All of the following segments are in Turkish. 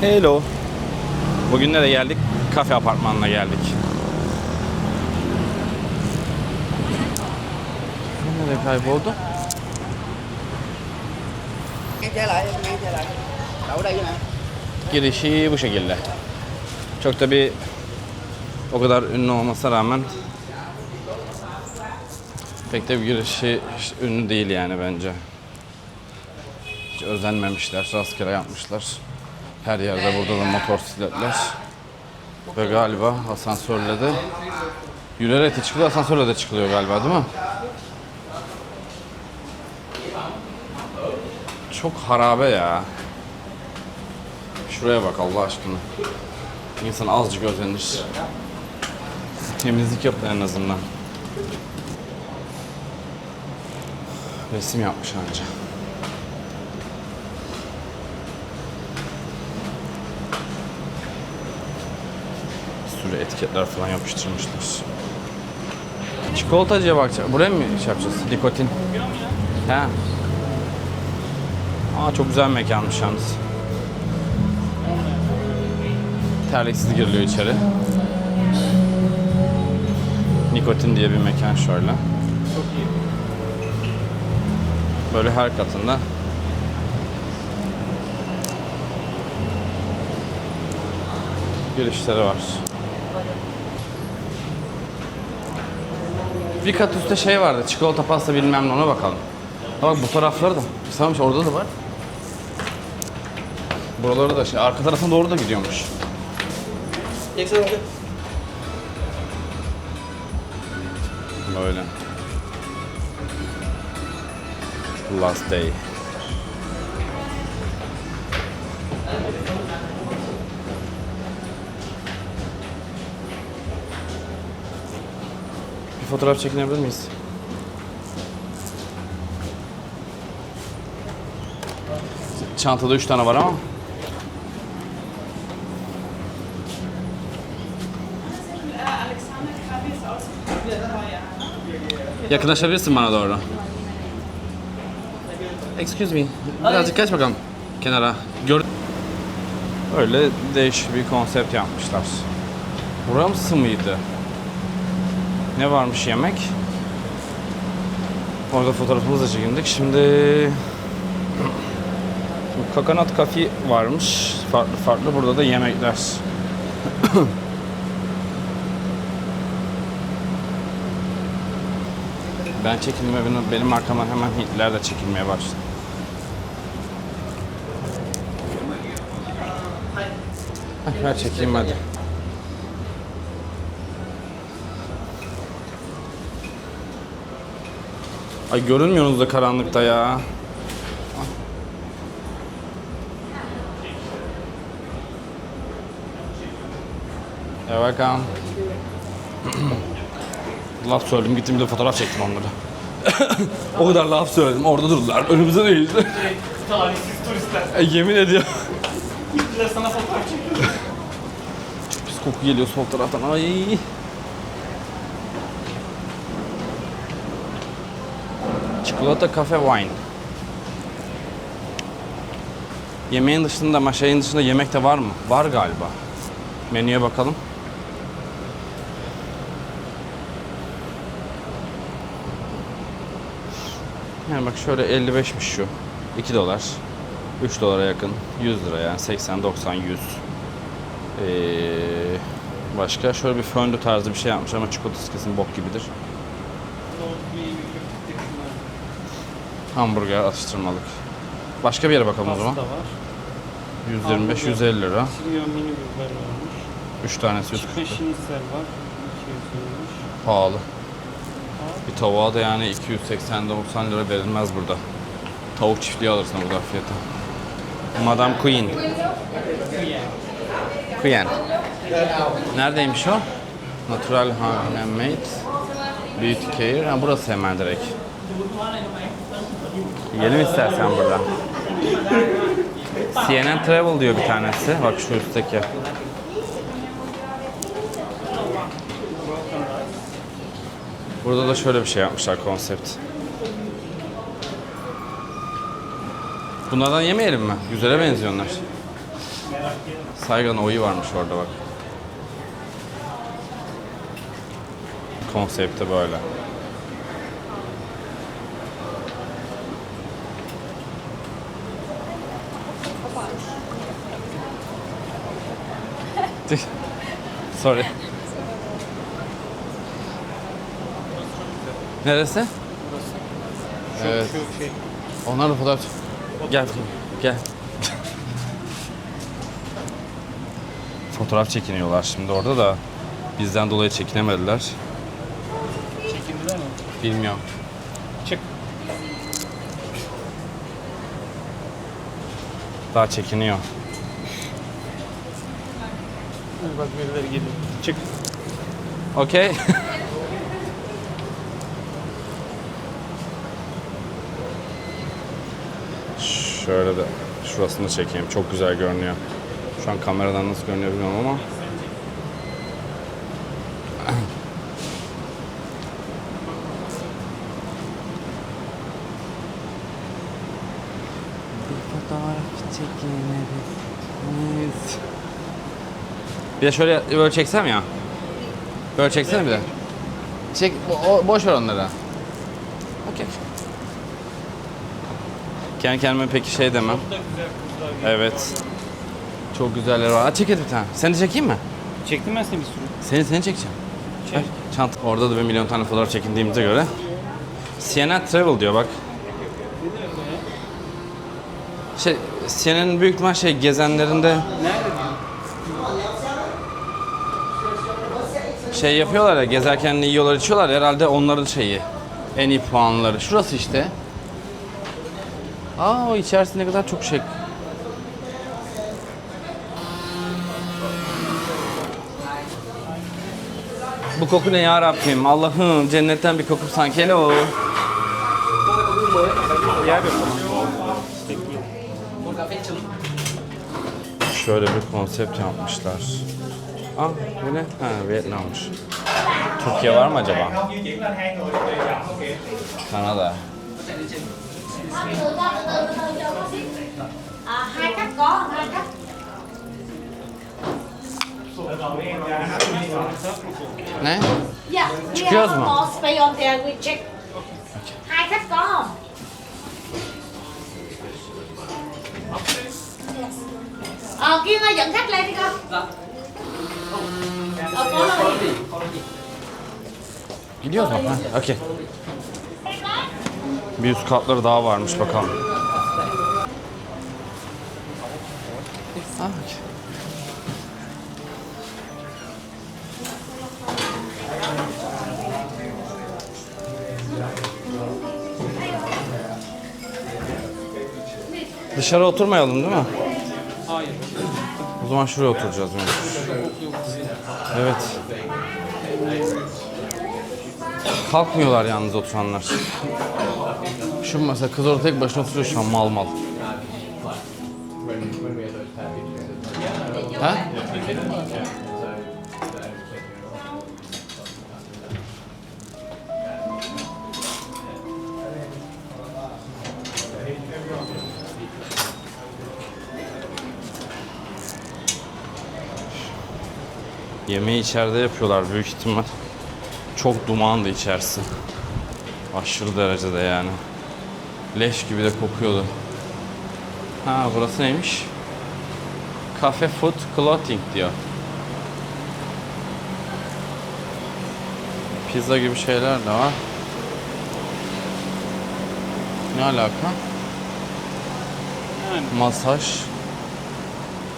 Hello. Bugün nereye geldik? Kafe apartmanına geldik. Nereye kayboldu? Girişi bu şekilde. Çok da bir o kadar ünlü olmasına rağmen pek de bir girişi ünlü değil yani bence. Hiç özenmemişler, rastgele yapmışlar. Her yerde burada da motosikletler. Ve galiba asansörle de yürüyerek de çıkılıyor, asansörle de çıkılıyor galiba değil mi? Çok harabe ya. Şuraya bak Allah aşkına. İnsan azıcık özenir. Temizlik yapın en azından. Resim yapmış anca. Sürü etiketler falan yapıştırmışlar. Çikolatacıya bakacak. Buraya mı şey yapacağız? Nikotin. He. Aa çok güzel mekanmış yalnız. Terliksiz giriliyor içeri. Nikotin diye bir mekan şöyle. Böyle her katında girişleri var. Bir kat üstte şey vardı, çikolata pasta bilmem ne ona bakalım. Ha bak bu tarafları da, sanmış orada da var. Buraları da şey, arka tarafına doğru da gidiyormuş. Xương chứ. Böyle. Last day. Bir fotoğraf çekinebilir miyiz? Çantada üç tane var ama. Yakınlaşabilirsin bana doğru. Excuse me. Birazcık geç bakalım kenara. Gör Öyle değişik bir konsept yapmışlar. Burası mıydı? Ne varmış yemek? Orada fotoğrafımızı da çekindik. Şimdi Kakanat Kafi varmış. Farklı farklı. Burada da yemekler. Ben çekilme benim, arkamdan hemen Hintliler de çekilmeye başladı. Ver çekeyim hadi. Ay görünmüyorsunuz da karanlıkta ya. Ya bakalım. laf söyledim gittim bir de fotoğraf çektim onları. o kadar laf söyledim orada durdular önümüze değil. Talihsiz turistler. E, yemin ediyorum. Gittiler sana fotoğraf çekiyor. Pis koku geliyor sol taraftan. Ay. Çikolata, kafe, wine. Yemeğin dışında ama şeyin dışında yemek de var mı? Var galiba. Menüye bakalım. Yani bak şöyle 55'miş şu. 2 dolar. 3 dolara yakın. 100 lira yani 80, 90, 100. Ee, başka şöyle bir fondü tarzı bir şey yapmış ama çikolatası kesin bok gibidir. Hamburger atıştırmalık. Başka bir yere bakalım o zaman. Pasta var. 125 150 lira. Silyon mini biber varmış. 3 tanesi 140 Chicken lira. var. 200 Pahalı. Bir tavuğa da yani 280-90 lira verilmez burada. Tavuk çiftliği alırsın burada fiyatı. Madame Queen. Queen. Neredeymiş o? Natural Handmade Beauty Care. Ha, burası hemen direkt. Yiyelim istersen burada. CNN Travel diyor bir tanesi. Bak şu üstteki. Burada da şöyle bir şey yapmışlar konsept. Bunlardan yemeyelim mi? Güzele benziyorlar. Saygan oyu varmış orada bak. Konsepti böyle. Sorry. Neresi? Evet. Şu şey. Onlar da fotoğraf... Gel, gel. fotoğraf çekiniyorlar şimdi orada da bizden dolayı çekinemediler. Çekindiler mi? Bilmiyorum. Çık. Daha çekiniyor. Bak birileri geliyor. Çık. Okey. Şöyle de şurasını çekeyim. Çok güzel görünüyor. Şu an kameradan nasıl görünüyor bilmiyorum ama. Bir fotoğraf çekinebiliriz. Bir de şöyle böyle çeksem ya. Böyle çeksene bir de. Çek, o, boş ver onları. Okey. Kendi kendime peki şey demem. Evet. Çok güzeller var. Aa, çek hadi bir tane. Seni de çekeyim mi? Çektim ben seni bir sürü. Seni seni çekeceğim. Çek. Çant. Orada da bir milyon tane fotoğraf çekindiğimize göre. CNN Travel diyor bak. Şey, CNN büyük ihtimal şey gezenlerinde Nerede şey yapıyorlar ya gezerken ne yiyorlar içiyorlar herhalde onların şeyi en iyi puanları. Şurası işte. Aa o içerisi ne kadar çok şey. Bu koku ne ya Rabbim? Allah'ım cennetten bir koku sanki. Hello. Şöyle bir konsept yapmışlar. Ah bu ne? Ha Vietnam'mış. Türkiye var mı acaba? Kanada. À, hai cách có hai cách Ne? dạ Çıkıyoruz mu? more stay on there we check hai khách có không ờ Kiên ơi dẫn khách lên đi con rồi Gidiyoruz mu? Ha, okey. Bir üst katları daha varmış bakalım. Ah, okey. Dışarı oturmayalım değil mi? O zaman şuraya oturacağız. mecbur. Evet. Kalkmıyorlar yalnız oturanlar. Şu mesela kız orada tek başına oturuyor şu an mal mal. Yemeği içeride yapıyorlar büyük ihtimal. Çok dumandı içerisi. Aşırı derecede yani. Leş gibi de kokuyordu. Ha burası neymiş? Cafe Food Clothing diyor. Pizza gibi şeyler de var. Ne alaka? Yani Masaj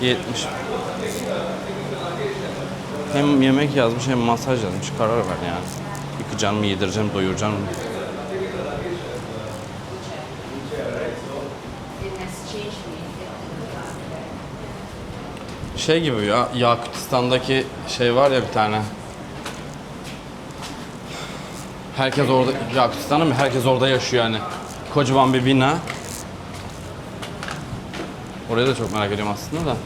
70. Hem yemek yazmış hem masaj yazmış. Karar ver yani. Yıkacağım mı, yedireceğim, doyuracağım mı? Şey gibi ya, Yakutistan'daki şey var ya bir tane. Herkes orada, Yakutistan'da mı? Herkes orada yaşıyor yani. Kocaman bir bina. Orayı da çok merak ediyorum aslında da.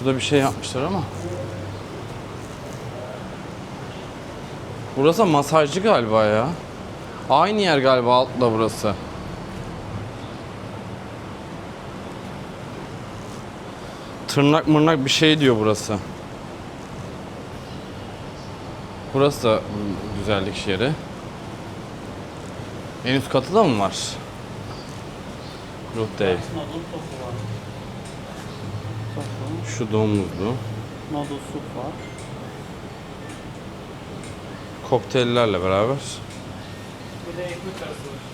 Şurada bir şey yapmışlar ama. Burası masajcı galiba ya. Aynı yer galiba altla burası. Tırnak mırnak bir şey diyor burası. Burası da güzellik yeri. En üst katı da mı var? Ruh değil. Noodle tofu var. Tofu. Şu domuzlu. Noodle soup var. Kokteyllerle beraber. Bir de ekmek arası var.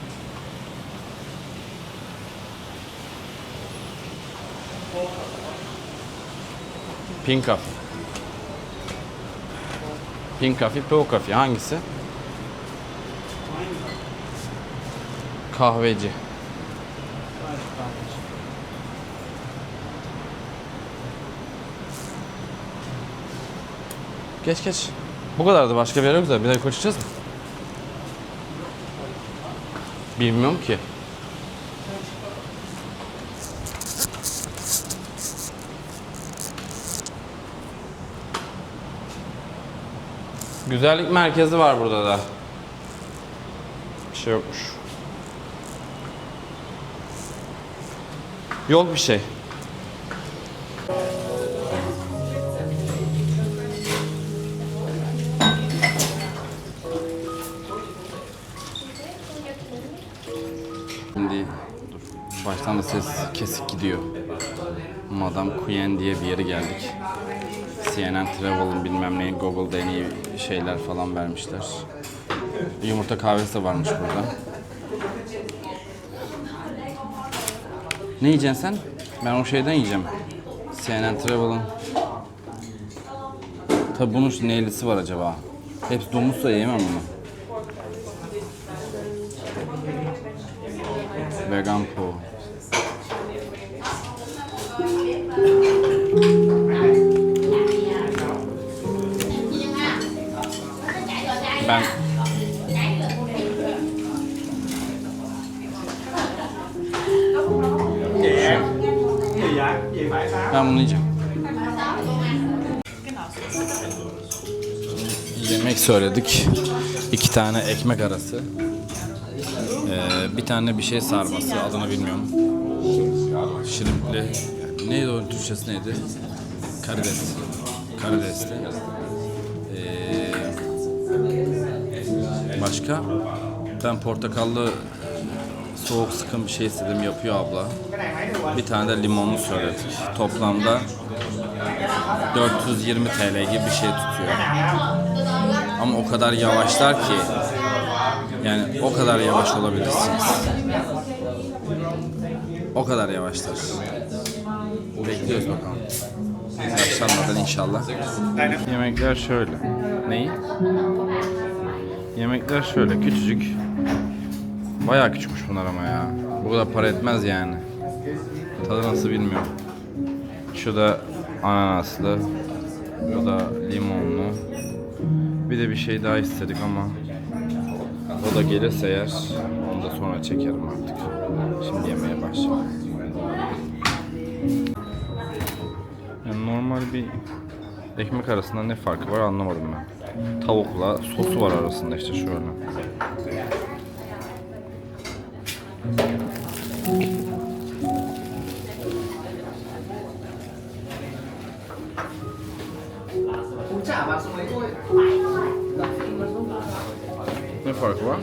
Pink Coffee. Pink Coffee, Pro Coffee hangisi? Kahveci. Geç geç. Bu kadardı başka bir yer yok da bir daha koşacağız mı? Bilmiyorum ki. Güzellik merkezi var burada da. Bir şey yokmuş. Yok bir şey. Baştan da ses kesik gidiyor. Madame Queen diye bir yere geldik. CNN Travel'ın bilmem neyin Google'da en iyi şeyler falan vermişler. Yumurta kahvesi de varmış burada. Ne yiyeceksin sen? Ben o şeyden yiyeceğim. CNN Travel'ın. Tabi bunun neylisi var acaba? Hepsi domuzsa yiyemem bunu. Vegan po. Ben Ben bunu yiyeceğim. Yemek söyledik. İki tane ekmek arası. Ee, bir tane bir şey sarması adını bilmiyorum. Şirimpli. Neydi o Türkçesi neydi? Karides. Karidesli. Başka? Ben portakallı soğuk sıkım bir şey istedim yapıyor abla. Bir tane de limonlu söyledik. Toplamda 420 TL gibi bir şey tutuyor. Ama o kadar yavaşlar ki yani o kadar yavaş olabilirsiniz. O kadar yavaşlar. Bekliyoruz bakalım. Yaşlanmadan inşallah. Yemekler şöyle. Neyi? Yemekler şöyle küçücük. Bayağı küçükmüş bunlar ama ya. Bu kadar para etmez yani. Tadı nasıl bilmiyorum. Şu da ananaslı. Bu da limonlu. Bir de bir şey daha istedik ama o da gelirse eğer onu da sonra çekerim artık. Şimdi yemeye başlayalım. Yani normal bir ekmek arasında ne farkı var anlamadım ben. Tavukla sosu var arasında işte şöyle. Ne farkı var?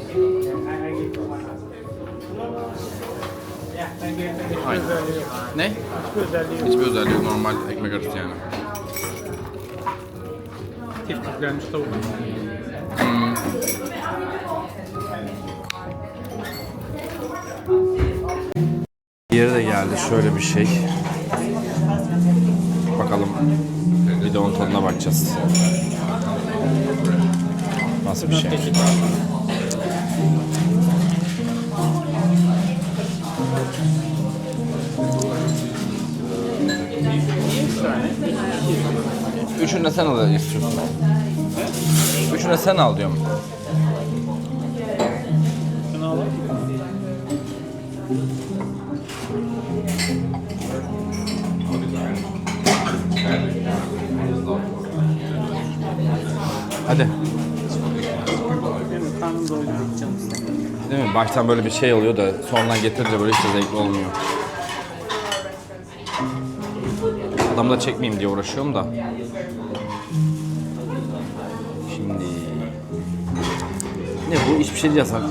Aynı. Ne? Hiçbir özelliği yok. Normal ekmek arası yani. Tiftiklenmiş tavuk. Yeri de geldi şöyle bir şey. Bakalım. Bir de onun tadına bakacağız. Nasıl bir şey? Üçünü de sen al istiyorsun. Üçünü de sen al diyorum. Hadi. Değil mi? Baştan böyle bir şey oluyor da sonradan getirince böyle hiç de zevkli olmuyor. Adamı da çekmeyeyim diye uğraşıyorum da. Ne bu? Hiçbir şey yasak.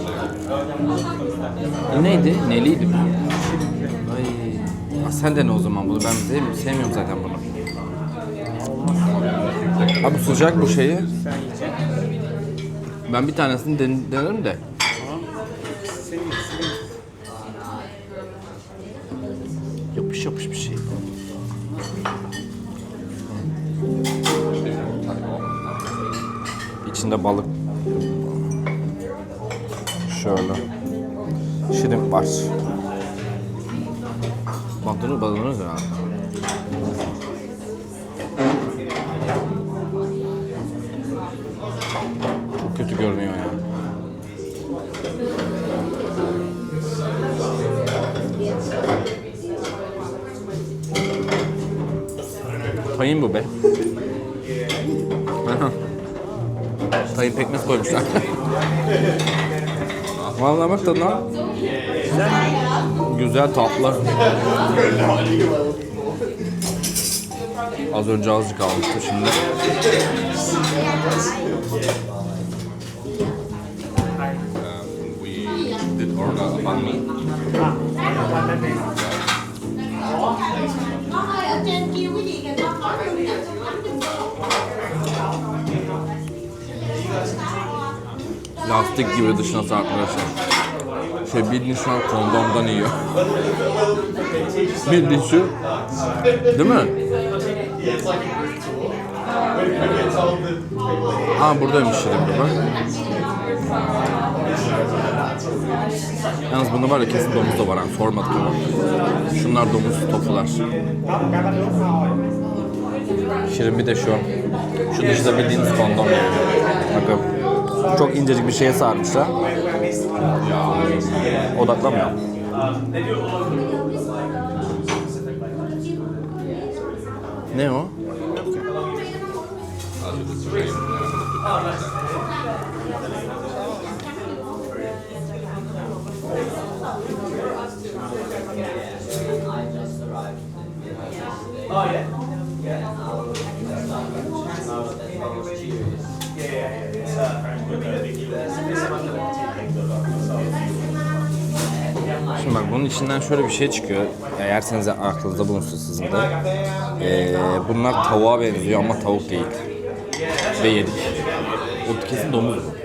E neydi? Neliydi bu? Ay. Aa, sen de ne o zaman bunu? Ben sev- sevmiyorum zaten bunu. Abi sıcak bu şeyi. Ben bir tanesini den- denerim de. Yapış yapış bir şey. İçinde balık. Şöyle. Şirin var. Balığını balığını ya. Çok kötü görünüyor ya. Tayin bu be. Tayin pekmez koymuşlar. Vallahi bak tadına. Güzel tatlı. Az önce azıcık almıştım şimdi. did order a banh mi. Ơi, ở trên con có Lastik gibi dışına arkadaşlar. Şey bildiğin şu an kondomdan yiyor. bildiğin şu. Değil mi? Aa buradaymış şimdi bak. Yalnız bunda var ya kesin domuz da var ha sormadık ama. Şunlar domuz topular. Şirin bir de şu. Şu dışta bildiğiniz kondom yani. Bakın. Çok incecik bir şeye sarmışlar. Odaklamıyor. Ne o? Şimdi bak bunun içinden şöyle bir şey çıkıyor. De aklınızda bulunsun sizin de. Ee, bunlar tavuğa benziyor ama tavuk değil. Ve yedik. O kesin domuz bu.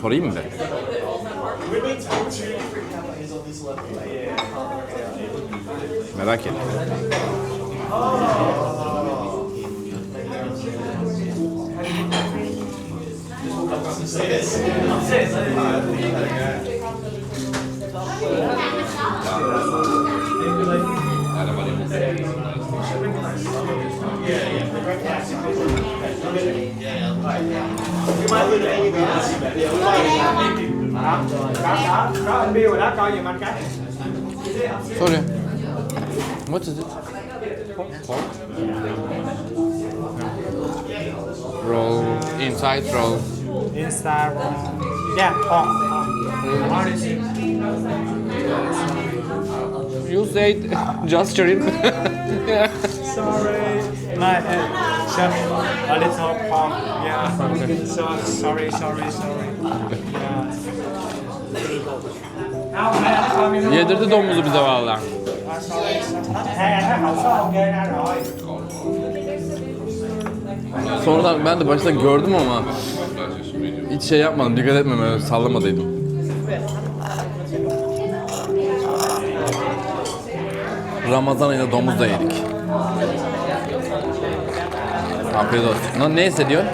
Sorayım mı ben? Merak ettim. I'm Yeah, Sorry. What is it? Roll. Inside roll. Instagram. Yeah, on. on. You said just Shirin. Sorry. Like, uh, just a little pop. Yeah. So, sorry, sorry, sorry. Yeah. Yedirdi domuzu bize valla. Sonradan ben de başta gördüm ama hiç şey yapmadım, dikkat etmem, öyle sallamadıydım. Ramazan ayında domuz da yedik. Afiyet olsun. Lan ne hissediyorsun?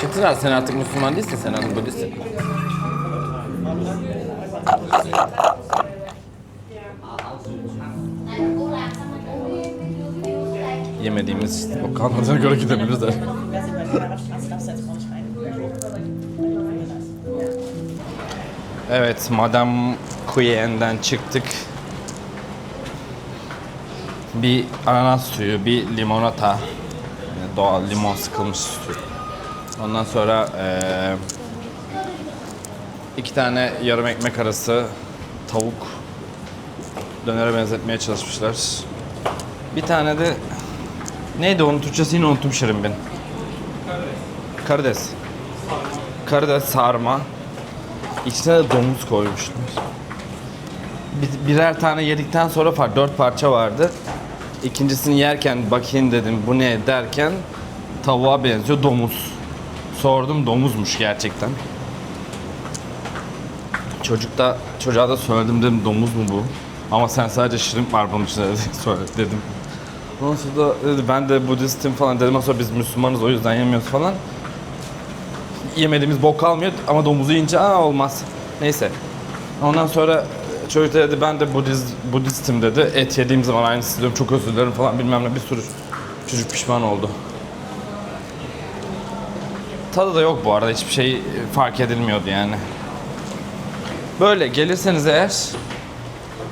Çıktılar sen artık Müslüman değilsin, sen artık Budistsin. Yemediğimiz lokantalara göre gidebiliriz de. Evet, Madame Cuyen'den çıktık. Bir ananas suyu, bir limonata. Doğal limon sıkılmış suyu. Ondan sonra eee iki tane yarım ekmek arası tavuk dönere benzetmeye çalışmışlar. Bir tane de neydi onun Türkçesi yine unuttum Şirin ben. Karides. Karides sarma. İçine de domuz koymuşlar. Bir- birer tane yedikten sonra par dört parça vardı. İkincisini yerken bakayım dedim bu ne derken tavuğa benziyor domuz. Sordum domuzmuş gerçekten. Çocuk da çocuğa da söyledim dedim domuz mu bu? Ama sen sadece şirin var bunun içinde söyle dedim. Ondan sonra da dedi ben de Budistim falan dedim. Ondan sonra biz Müslümanız o yüzden yemiyoruz falan. Yemediğimiz bok kalmıyor ama domuzu yiyince aa olmaz. Neyse. Ondan sonra çocuk da dedi ben de Budiz, Budistim dedi. Et yediğim zaman aynısı diyorum çok özür dilerim falan bilmem ne bir sürü çocuk pişman oldu. Tadı da yok bu arada hiçbir şey fark edilmiyordu yani. Böyle gelirseniz eğer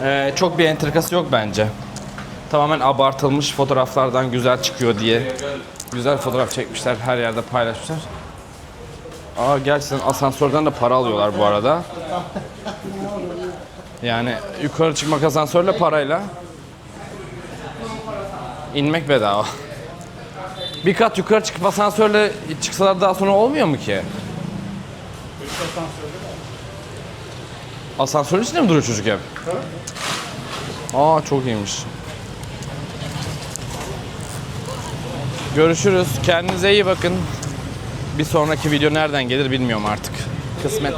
ee, çok bir entrikası yok bence. Tamamen abartılmış fotoğraflardan güzel çıkıyor diye. Güzel fotoğraf çekmişler, her yerde paylaşmışlar. Aa gerçekten asansörden de para alıyorlar bu arada. Yani yukarı çıkmak asansörle parayla. inmek bedava. Bir kat yukarı çıkıp asansörle çıksalar daha sonra olmuyor mu ki? Asansörün içinde mi duruyor çocuk hep? Aa çok iyiymiş. Görüşürüz. Kendinize iyi bakın. Bir sonraki video nereden gelir bilmiyorum artık. Kısmet.